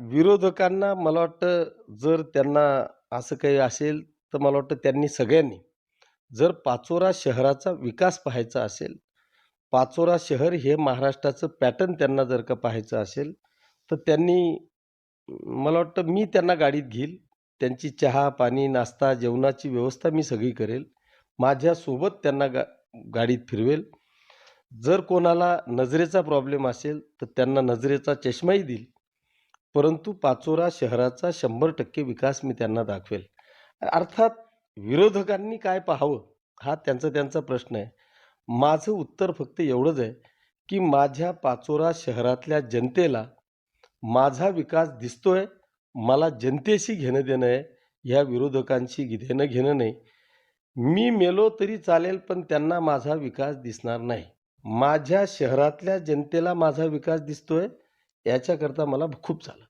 विरोधकांना मला वाटतं जर त्यांना असं काही असेल तर मला वाटतं त्यांनी सगळ्यांनी जर पाचोरा शहराचा विकास पाहायचा असेल पाचोरा शहर हे महाराष्ट्राचं पॅटर्न त्यांना जर का पाहायचं असेल तर त्यांनी मला वाटतं मी त्यांना गाडीत घेईल त्यांची चहा पाणी नाश्ता जेवणाची व्यवस्था मी सगळी करेल माझ्यासोबत त्यांना गा गाडीत फिरवेल. जर कोणाला नजरेचा प्रॉब्लेम असेल तर त्यांना नजरेचा चष्माही देईल. परंतु पाचोरा शहराचा शंभर टक्के विकास मी त्यांना दाखवेल. अर्थात विरोधकांनी काय पाहावं? हा त्यांचा त्यांचा प्रश्न आहे. माझं उत्तर फक्त एवढंच आहे की माझ्या पाचोरा शहरातल्या जनतेला माझा विकास दिसतोय मला जनतेशी घेणं देणं आहे ह्या विरोधकांशी देणं घेणं नाही. मी मेलो तरी चालेल पण त्यांना माझा विकास दिसणार नाही. माझ्या शहरातल्या जनतेला माझा विकास दिसतोय याच्याकरता मला खूप झालं.